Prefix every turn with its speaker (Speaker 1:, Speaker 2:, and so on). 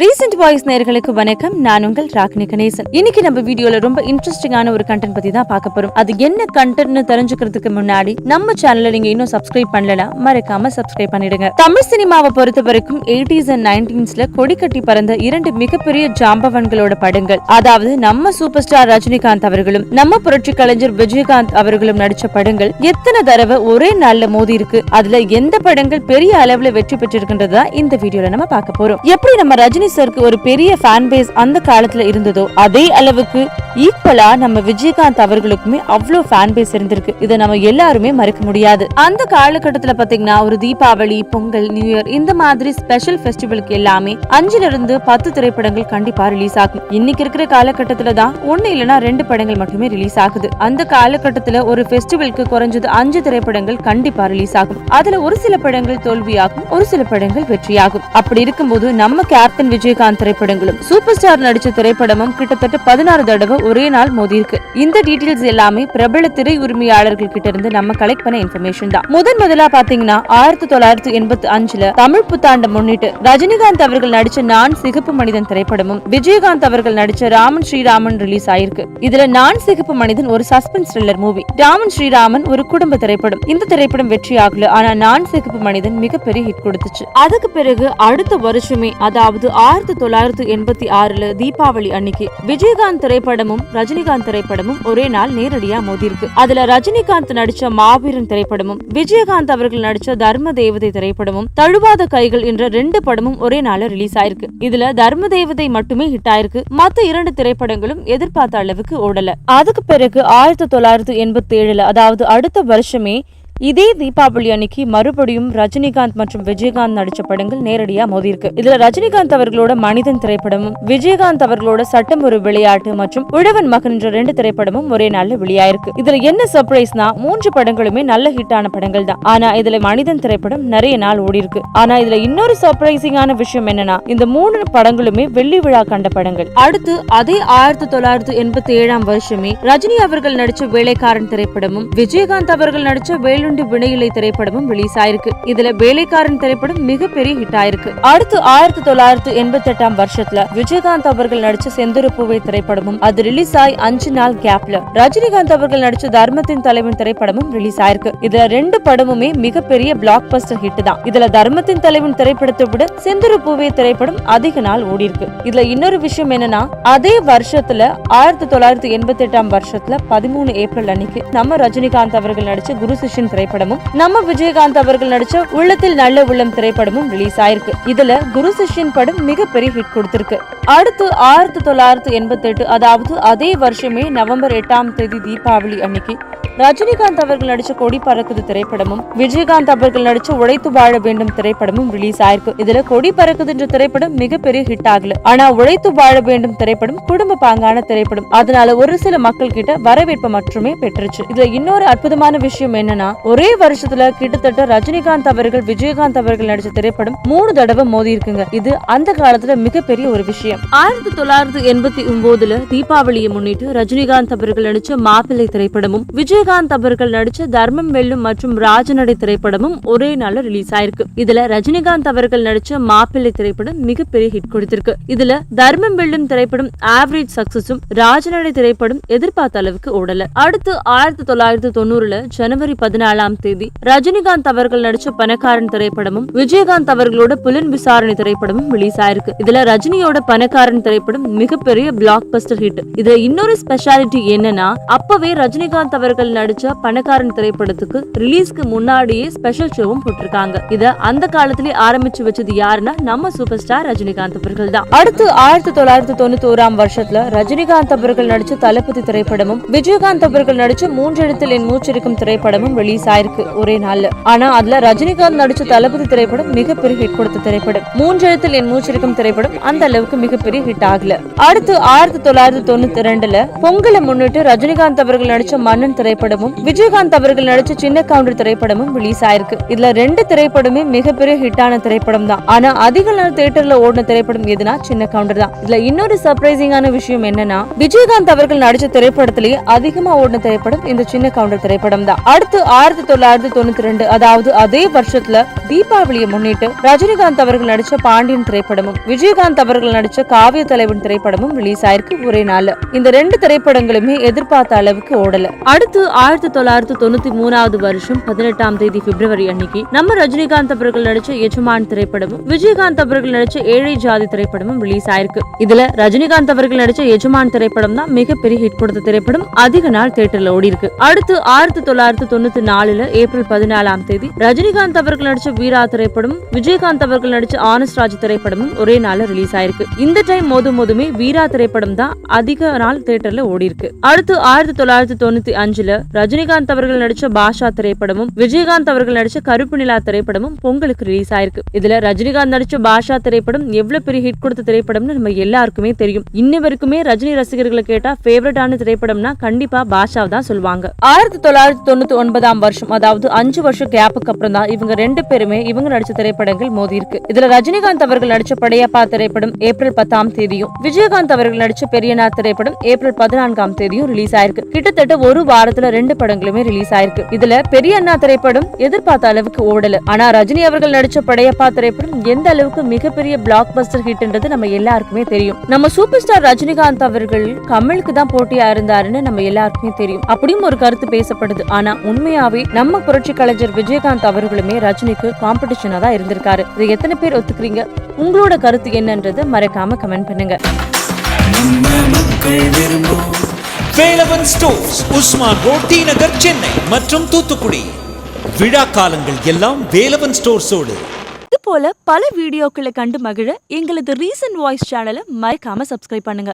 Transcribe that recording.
Speaker 1: Recent voice நேர்களுக்கு வணக்கம். நான் உங்கள் ராகினி கணேசன். இன்னைக்கு நம்ம வீடியோல ரொம்ப இன்ட்ரெஸ்டிங்கான ஒரு கண்டென்ட் பத்தி தான் பார்க்க போறோம். அது என்ன கண்டென்ட்னு தெரிஞ்சுக்கிறதுக்கு முன்னாடி நம்ம சேனலை நீங்க இன்னும் சப்ஸ்கிரைப் பண்ணலனா மறக்காம சப்ஸ்கிரைப் பண்ணிடுங்க. தமிழ் சினிமாவை பொறுத்த வரைக்கும் எயிட்டிஸ் அண்ட் நைன்டீன்ஸ்ல கொடிக்கட்டி பறந்த இரண்டு மிகப்பெரிய ஜாம்பவன்களோட படங்கள். அதாவது நம்ம சூப்பர் ஸ்டார் ரஜினிகாந்த் அவர்களும் நம்ம புரட்சி கலைஞர் விஜயகாந்த் அவர்களும் நடிச்ச படங்கள் எத்தனை தடவை ஒரே நாள்ல மோதி இருக்கு அதுல எந்த படங்கள் பெரிய அளவுல வெற்றி பெற்றிருக்கின்றதா இந்த வீடியோல நம்ம பார்க்க போறோம். எப்படி நம்ம ரஜினி சருக்கு ஒரு பெரிய ஃபேன் பேஸ் அந்த காலத்துல இருந்ததோ அதே அளவுக்கு ஈக்குவலா நம்ம விஜயகாந்த் அவர்களுக்குமே அவ்வளவு ஃபேன் பேஸ் இருந்திருக்கு. இதை நம்ம எல்லாருமே மறுக்க முடியாது. அந்த காலகட்டத்துல பாத்தீங்கன்னா ஒரு தீபாவளி பொங்கல் நியூ இயர் இந்த மாதிரி ஸ்பெஷல் ஃபெஸ்டிவலுக்கு எல்லாமே அஞ்சுல இருந்து பத்து திரைப்படங்கள் கண்டிப்பா ரிலீஸ் ஆகும். இன்னைக்கு இருக்கிற காலகட்டத்துல தான் ஒன்னு இல்லனா ரெண்டு படங்கள் மட்டுமே ரிலீஸ் ஆகுது. அந்த காலகட்டத்துல ஒரு ஃபெஸ்டிவலுக்கு குறைஞ்சது அஞ்சு திரைப்படங்கள் கண்டிப்பா ரிலீஸ் ஆகும். அதுல ஒரு சில படங்கள் தோல்வியாகும் ஒரு சில படங்கள் வெற்றியாகும். அப்படி இருக்கும்போது நம்ம கேப்டன் விஜயகாந்த் திரைப்படங்களும். சூப்பர் ஸ்டார் நடிச்ச திரைப்படமும் கிட்டத்தட்ட பதினாறு தடவை ஒரே நாள் மோதி இருக்கு இந்த டீடைல்ஸ் எல்லாமே பிரபல திரை உரிமையாளர்கள் கிட்ட இருந்து நம்ம கலெக்ட் பண்ண இன்ஃபர்மேஷன் தான். முதன் முதலா பாத்தீங்கன்னா ஆயிரத்தி தொள்ளாயிரத்தி எண்பத்தி அஞ்சுல தமிழ் புத்தாண்டை முன்னிட்டு ரஜினிகாந்த் அவர்கள் நடிச்ச நான் சிகப்பு மனிதன் திரைப்படமும் விஜயகாந்த் அவர்கள் நடிச்ச ராமன் ஸ்ரீராமன் ரிலீஸ் ஆயிருக்கு. இதுல நான் சிகப்பு மனிதன் ஒரு suspense thriller movie Raman Sriraman ஒரு குடும்ப திரைப்படம். இந்த திரைப்படம் வெற்றி ஆகல ஆனா நான் சிகப்பு மனிதன் மிகப்பெரிய ஹிட் கொடுத்துச்சு. அதுக்கு பிறகு அடுத்த வருஷமே அதாவது ஆயிரத்தி தொள்ளாயிரத்தி எண்பத்தி ஆறுல தீபாவளி அன்னைக்கு விஜயகாந்த் திரைப்படமும் ரஜினிகாந்த் திரைப்படமும் ஒரே நாள் நேரடியா மோதிருக்கு அதுல ரஜினிகாந்த் நடிச்ச மாபீரன் திரைப்படமும் விஜயகாந்த் அவர்கள் நடிச்ச தர்ம தேவதை திரைப்படமும் தழுவாத கைகள் என்ற ரெண்டு படமும் ஒரே நாள்ல ரிலீஸ் ஆயிருக்கு. இதுல தர்ம தேவதை மட்டுமே ஹிட் ஆயிருக்கு. மத்த இரண்டு திரைப்படங்களும் எதிர்பார்த்த அளவுக்கு ஓடல. அதுக்கு பிறகு ஆயிரத்தி தொள்ளாயிரத்தி எண்பத்தி ஏழுல அதாவது அடுத்த வருஷமே இதே தீபாவளி அன்னைக்கு மறுபடியும் ரஜினிகாந்த் மற்றும் விஜயகாந்த் நடிச்ச படங்கள் நேரடியா மோதிருக்கு இதுல ரஜினிகாந்த் அவர்களோட மனிதன் திரைப்படமும் விஜயகாந்த் அவர்களோட சட்டம் ஒரு விளையாட்டு மற்றும் உழவன் மகன் என்ற ரெண்டு திரைப்படமும் ஒரே நாள்ல வெளியாயிருக்கு. இதுல என்ன சர்ப்ரைஸ்னா மூன்று படங்களுமே நல்ல ஹிட்டான படங்கள் தான். ஆனா இதுல மனிதன் திரைப்படம் நிறைய நாள் ஓடி இருக்கு ஆனா இதுல இன்னொரு சர்ப்ரைசிங்கான விஷயம் என்னன்னா இந்த மூணு படங்களுமே வெள்ளி விழா கண்ட படங்கள். அடுத்து அதே ஆயிரத்தி தொள்ளாயிரத்தி எண்பத்தி ஏழாம் வருஷமே ரஜினி அவர்கள் நடிச்ச வேலைக்காரன் திரைப்படமும் விஜயகாந்த் அவர்கள் நடிச்ச வேலு வேலுண்டு வினையிலை திரைப்படமும் ரிலீஸ் ஆயிருக்கு. இதுல வேலைக்காரன் திரைப்படம் மிகப்பெரிய ஹிட் ஆயிருக்கு. அடுத்து ஆயிரத்தி தொள்ளாயிரத்தி எண்பத்தி எட்டாம் வருஷத்துல விஜயகாந்த் அவர்கள் நடிச்ச செந்தூர பூவை திரைப்படமும் அது ரிலீஸ் ஆகி அஞ்சு நாள் கேப்ல ரஜினிகாந்த் அவர்கள் நடிச்ச தர்மத்தின் தலைவன் திரைப்படமும் ரிலீஸ் ஆயிருக்கு. இதுல ரெண்டு படமுமே மிகப்பெரிய பிளாக் பஸ்டர் ஹிட் தான். இதுல தர்மத்தின் தலைவன் திரைப்படத்தை விட செந்தூர பூவை திரைப்படம் அதிக நாள் ஓடி இருக்கு இதுல இன்னொரு விஷயம் என்னன்னா அதே வருஷத்துல ஆயிரத்தி தொள்ளாயிரத்தி எண்பத்தி எட்டாம் வருஷத்துல பதிமூணு ஏப்ரல் அன்னைக்கு நம்ம ரஜினிகாந்த் அவர்கள் நடிச்ச குரு சிஷ்யன் திரைப்படமும் நம்ம விஜயகாந்த் அவர்கள் நடிச்ச உள்ளத்தில் நல்ல உள்ளம் திரைப்படமும் ரிலீஸ் ஆயிருக்கு. இதுல குரு சிஷ்யன் படம் மிகப்பெரிய ஹிட் கொடுத்திருக்கு. அடுத்து ஆயிரத்தி தொள்ளாயிரத்தி எண்பத்தி எட்டு அதாவது அதே வருஷமே நவம்பர் எட்டாம் தேதி தீபாவளி அன்னைக்கு ரஜினிகாந்த் அவர்கள் நடிச்ச கொடி பறக்குது திரைப்படமும் விஜயகாந்த் அவர்கள் நடிச்ச உழைத்து வாழ வேண்டும் திரைப்படமும் ரிலீஸ் ஆயிருக்கு. இதுல கொடி பறக்குது என்ற திரைப்படம் மிகப்பெரிய ஹிட் ஆகல. ஆனா உழைத்து வாழ வேண்டும் திரைப்படம் குடும்ப பாங்கான திரைப்படம். அதனால ஒரு சில மக்கள் கிட்ட வரவேற்பு மட்டுமே பெற்றுச்சு. இதுல இன்னொரு அற்புதமான விஷயம் என்னன்னா ஒரே வருஷத்துல கிட்டத்தட்ட ரஜினிகாந்த் அவர்கள் விஜயகாந்த் அவர்கள் நடிச்ச திரைப்படம் மூணு தடவை மோதி இருக்குங்க. இது அந்த காலத்துல மிகப்பெரிய ஒரு விஷயம். ஆயிரத்தி தொள்ளாயிரத்தி எண்பத்தி ஒன்பதுல தீபாவளியை முன்னிட்டு ரஜினிகாந்த் அவர்கள் நடிச்ச மாப்பிள்ளை திரைப்படமும் விஜயகாந்த் ரஜினிகாந்த் அவர்கள் நடிச்ச தர்மம் வெல்லும் மற்றும் ராஜநடை திரைப்படமும் ஒரே நாள்ல ரிலீஸ் ஆயிருக்கு. இதுல ரஜினிகாந்த் அவர்கள் நடிச்ச மாப்பிள்ளை திரைப்படம் மிகப்பெரிய ஹிட் கொடுத்திருக்கு. இதுல தர்மம் வெல்லும் திரைப்படம் ஆவரேஜ் சக்சஸும் ராஜநடை திரைப்படம் எதிர்பார்த்த அளவுக்கு ஓடல. அடுத்து ஆயிரத்தி தொள்ளாயிரத்தி தொண்ணூறுல ஜனவரி பதினாலாம் தேதி ரஜினிகாந்த் அவர்கள் நடிச்ச பணக்காரன் திரைப்படமும் விஜயகாந்த் அவர்களோட புலன் விசாரணை திரைப்படமும் ரிலீஸ் ஆயிருக்கு. இதுல ரஜினியோட பணக்காரன் திரைப்படம் மிகப்பெரிய பிளாக் பஸ்டர் ஹிட் இதுல இன்னொரு ஸ்பெஷாலிட்டி என்னன்னா அப்பவே ரஜினிகாந்த் அவர்கள் நடிச்ச பணக்காரன் திரைப்படத்துக்கு ரிலீஸ்க்கு முன்னாடியே ஸ்பெஷல் ஷோவும் போட்டிருக்காங்க. இத அந்த காலத்திலே ஆரம்பிச்சு வச்சது யாருன்னா நம்ம சூப்பர் ஸ்டார் ரஜினிகாந்த் அவர்கள் தான். அடுத்து ஆயிரத்தி தொள்ளாயிரத்தி தொண்ணூத்தி ஓராம் வருஷத்துல ரஜினிகாந்த் அவர்கள் நடிச்ச தளபதி திரைப்படமும் விஜயகாந்த் அவர்கள் நடிச்ச மூன்றெழுத்தில் என் மூச்சிருக்கும் திரைப்படமும் ரிலீஸ் ஆயிருக்கு ஒரே நாள்ல. ஆனா அதுல ரஜினிகாந்த் நடிச்ச தளபதி திரைப்படம் மிகப்பெரிய ஹிட் கொடுத்த திரைப்படம். மூன்றெழுத்தில் என் மூச்சிருக்கும் திரைப்படம் அந்த அளவுக்கு மிகப்பெரிய ஹிட் ஆகல. அடுத்து ஆயிரத்தி தொள்ளாயிரத்தி தொண்ணூத்தி ரெண்டுல பொங்கலை முன்னிட்டு ரஜினிகாந்த் அவர்கள் நடிச்ச மன்னன் திரைப்படம் திரைப்படமும் விஜயகாந்த் அவர்கள் நடிச்ச சின்ன கவுண்டர் திரைப்படமும் ரிலீஸ் ஆயிருக்கு. இதுல ரெண்டு திரைப்படமே மிகப்பெரிய ஹிட்டான திரைப்படம் தான். ஆனா அதிக நாள் தியேட்டர்ல ஓடின திரைப்படம் எதுனா சின்ன கவுண்டர் தான். இதுல இன்னொரு சர்ப்ரைசிங்கான விஷயம் என்னன்னா விஜயகாந்த் அவர்கள் நடிச்ச திரைப்படத்திலேயே அதிகமா ஓடின திரைப்படம் இந்த சின்ன கவுண்டர் திரைப்படம் தான். அடுத்து ஆயிரத்தி தொள்ளாயிரத்தி தொண்ணூத்தி ரெண்டு அதாவது அதே வருஷத்துல தீபாவளியை முன்னிட்டு ரஜினிகாந்த் அவர்கள் நடிச்ச பாண்டியன் திரைப்படமும் விஜயகாந்த் அவர்கள் நடிச்ச காவிய தலைவன் திரைப்படமும் ரிலீஸ் ஆயிருக்கு ஒரே நாள் இந்த ரெண்டு திரைப்படங்களுமே எதிர்பார்த்த அளவுக்கு ஓடல. அடுத்து ஆயிரத்தி தொள்ளாயிரத்தி தொண்ணூத்தி மூணாவது வருஷம் பதினெட்டாம் தேதி பிப்ரவரி அன்னைக்கு நம்ம ரஜினிகாந்த் அவர்கள் நடிச்ச எஜமான் திரைப்படமும் விஜயகாந்த் அவர்கள் நடிச்ச ஏழை ஜாதி திரைப்படமும் ரிலீஸ் ஆயிருக்கு. இதுல ரஜினிகாந்த் அவர்கள் நடிச்ச எஜமான் திரைப்படம் தான் மிகப்பெரிய ஹிட் கொடுத்த திரைப்படம். அதிக நாள் தேட்டர்ல ஓடி இருக்கு அடுத்து ஆயிரத்தி தொள்ளாயிரத்தி தொண்ணூத்தி நாலுல ஏப்ரல் பதினாலாம் தேதி ரஜினிகாந்த் அவர்கள் நடிச்ச வீரா திரைப்படம் விஜயகாந்த் அவர்கள் நடிச்ச ஆனஸ்ட் ராஜ் திரைப்படமும் ஒரே நாள்ல ரிலீஸ் ஆயிருக்கு. இந்த டைம் மோதும் மோதுமே வீரா திரைப்படம் தான் அதிக நாள் தியேட்டர்ல ஓடி இருக்கு அடுத்து ஆயிரத்தி தொள்ளாயிரத்தி தொண்ணூத்தி அஞ்சுல ரஜினிகாந்த் அவர்கள் நடிச்ச பாஷா திரைப்படமும் விஜயகாந்த் அவர்கள் நடிச்ச கருப்பு நிலா திரைப்படமும் பொங்கலுக்கு ரிலீஸ் ஆயிருக்கு. இதுல ரஜினிகாந்த் நடிச்ச பாஷா திரைப்படம் எவ்வளவு பெரிய ஹிட் கொடுத்த திரைப்படம்னு நம்ம எல்லாருக்குமே தெரியும். இன்ன வரைக்குமே ரஜினி ரசிகர்களை கேட்டா ஃபேவரட்டான திரைப்படம்னா கண்டிப்பா பாஷா தான் சொல்லுவாங்க. ஆயிரத்தி தொள்ளாயிரத்தி தொண்ணூத்தி ஒன்பதாம் வருஷம் அதாவது அஞ்சு வருஷம் கேப்புக்கு அப்புறம் தான் இவங்க ரெண்டு பேருமே இவங்க நடிச்ச திரைப்படங்கள் மோதி இருக்கு. இதுல ரஜினிகாந்த் அவர்கள் நடிச்ச படையப்பா திரைப்படம் ஏப்ரல் பத்தாம் தேதியும் விஜயகாந்த் அவர்கள் நடிச்ச பெரியனா திரைப்படம் ஏப்ரல் பதினான்காம் தேதியும் ரிலீஸ் ஆயிருக்கு. கிட்டத்தட்ட ஒரு வாரத்துல ரெண்டு படங்களுமே ரிலீஸ் ஆயிருக்கு. இதுல பெரிய அண்ணா திரைப்படம் எதிர்பார்த்த அளவுக்கு ஓடல. ஆனா ரஜினி அவர்கள் நடிச்ச படையப்பா திரைப்படம் எந்த அளவுக்கு மிகப்பெரிய பிளாக் பஸ்டர் ஹிட்ன்றது நம்ம எல்லாருக்குமே தெரியும். நம்ம சூப்பர் ஸ்டார் ரஜினிகாந்த் அவர்கள் கமலுக்கு தான் போட்டியா இருந்தாருன்னு நம்ம எல்லாருக்குமே தெரியும். அப்படியும் ஒரு கருத்து பேசப்படுது. ஆனா உண்மையாவே நம்ம புரட்சி கலைஞர் விஜயகாந்த் அவர்களுமே ரஜினிக்கு காம்படிஷனா தான் இருந்திருக்காரு. இதை எத்தனை பேர் ஒத்துக்கிறீங்க? உங்களோட கருத்து என்னன்றதை மறக்காம கமெண்ட் பண்ணுங்க.
Speaker 2: Velavan stores Usman road T Nagar Chennai மற்றும் தூத்துக்குடி. விழா காலங்கள் எல்லாம் வேலவன் ஸ்டோர்ஸோடு.
Speaker 1: இது போல பல வீடியோக்களை கண்டு மகிழ எங்களது ரீசன்ட் வாய்ஸ் சேனலை மறக்காம சப்ஸ்கிரைப் பண்ணுங்க.